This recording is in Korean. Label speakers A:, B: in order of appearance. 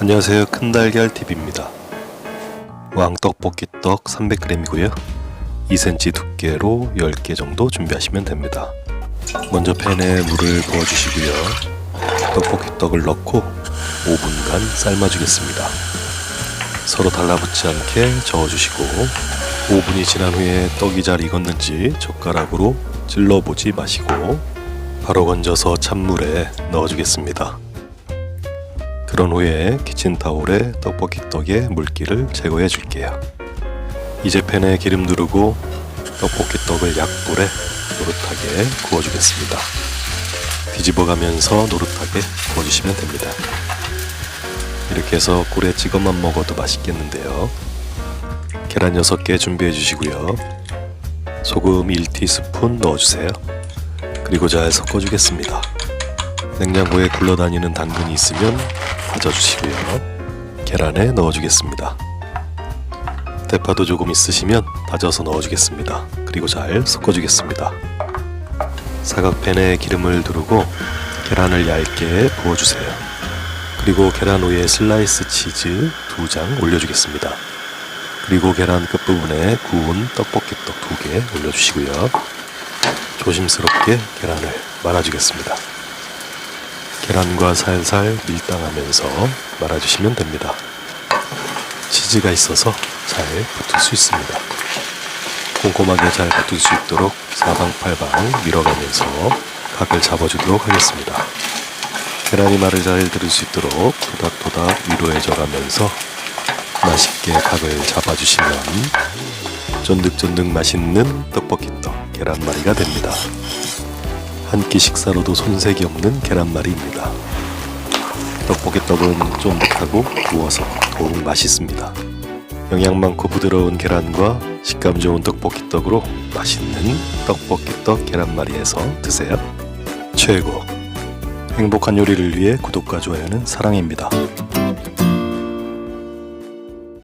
A: 안녕하세요. 큰달걀 TV입니다. 왕떡볶이떡 300g이고요. 2cm 두께로 10개 정도 준비하시면 됩니다. 먼저 팬에 물을 부어주시고요. 떡볶이떡을 넣고 5분간 삶아주겠습니다. 서로 달라붙지 않게 저어주시고 5분이 지난 후에 떡이 잘 익었는지 젓가락으로 찔러보지 마시고 바로 건져서 찬물에 넣어주겠습니다. 그런 후에 키친타올에 떡볶이 떡의 물기를 제거해 줄게요. 이제 팬에 기름 두르고 떡볶이 떡을 약불에 노릇하게 구워주겠습니다. 뒤집어 가면서 노릇하게 구워주시면 됩니다. 이렇게 해서 꿀에 찍어만 먹어도 맛있겠는데요. 계란 6개 준비해 주시고요. 소금 1티스푼 넣어주세요. 그리고 잘 섞어주겠습니다. 냉장고에 굴러다니는 당근이 있으면 다져주시고요. 계란에 넣어주겠습니다. 대파도 조금 있으시면 다져서 넣어주겠습니다. 그리고 잘 섞어주겠습니다. 사각팬에 기름을 두르고 계란을 얇게 부어주세요. 그리고 계란 위에 슬라이스 치즈 두 장 올려주겠습니다. 그리고 계란 끝부분에 구운 떡볶이떡 두 개 올려주시고요. 조심스럽게 계란을 말아주겠습니다. 계란과 살살 밀당하면서 말아주시면 됩니다. 치즈가 있어서 잘 붙을 수 있습니다. 꼼꼼하게 잘 붙을 수 있도록 사방팔방 밀어가면서 각을 잡아주도록 하겠습니다. 계란이 말을 잘 들을 수 있도록 토닥토닥 위로해져가면서 맛있게 각을 잡아주시면 쫀득쫀득 맛있는 떡볶이떡 계란말이가 됩니다. 한 끼 식사로도 손색이 없는 계란말이입니다. 떡볶이 떡은 쫀득하고 구워서 더욱 맛있습니다. 영양 많고 부드러운 계란과 식감 좋은 떡볶이 떡으로 맛있는 떡볶이 떡 계란말이에서 드세요. 최고. 행복한 요리를 위해 구독과 좋아요는 사랑입니다.